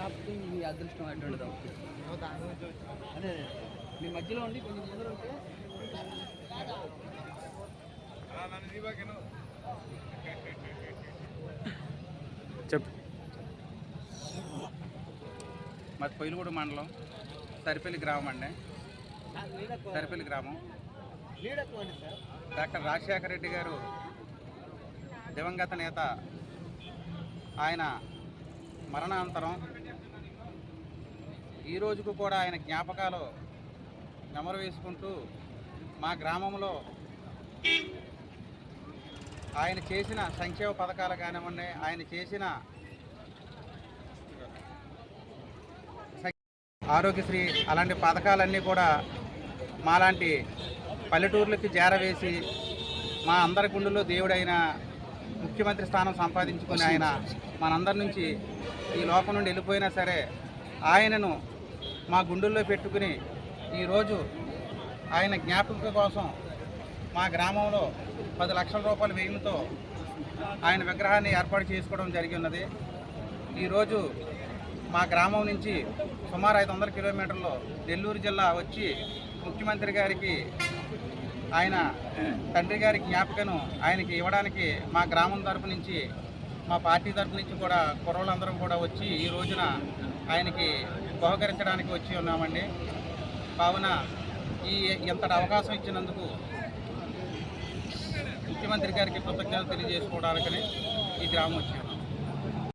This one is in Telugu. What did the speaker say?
ఆపితే మీ అదృష్టం అటువంటిది అదే మీ మధ్యలో ఉండి కొంచెం ముందర ఉంటే చెప్పు. మాది పొయ్యిలగూడ మండలం సరిపల్లి గ్రామం అండి. సరిపల్లి గ్రామం. డాక్టర్ రాజశేఖర రెడ్డి గారు దివంగత నేత. ఆయన మరణానంతరం ఈ రోజుకు కూడా ఆయన జ్ఞాపకాలు నెమరు వేసుకుంటూ మా గ్రామంలో ఆయన చేసిన సంక్షేమ పథకాలు కానివ్వండి ఆయన చేసిన ఆరోగ్యశ్రీ అలాంటి పథకాలన్నీ కూడా మాలాంటి పల్లెటూర్లకి చేరవేసి మా అందరి గుండెల్లో దేవుడైన ముఖ్యమంత్రి స్థానం సంపాదించుకుని ఆయన మనందరి నుంచి ఈ లోకం నుండి వెళ్ళిపోయినా సరే ఆయనను మా గుండెల్లో పెట్టుకుని ఈరోజు ఆయన జ్ఞాపకం కోసం మా గ్రామంలో పది లక్షల రూపాయల వ్యయంతో ఆయన విగ్రహాన్ని ఏర్పాటు చేసుకోవడం జరిగి ఉన్నది ఈరోజు మా గ్రామం నుంచి సుమారు ఐదు వందల కిలోమీటర్లు నెల్లూరు జిల్లా వచ్చి ముఖ్యమంత్రి గారికి ఆయన తండ్రి గారి జ్ఞాపికను ఆయనకి ఇవ్వడానికి మా గ్రామం తరపు నుంచి మా పార్టీ తరపు నుంచి కూడా కుర్రోళ్ళందరం కూడా వచ్చి ఈ రోజున ఆయనకి బహుకరించడానికి వచ్చి ఉన్నామండి. కావున ఈ ఇంతటి అవకాశం ఇచ్చినందుకు ముఖ్యమంత్రి గారికి కృతజ్ఞతలు తెలియజేసుకోవడానికని ఈ గ్రామం వచ్చాము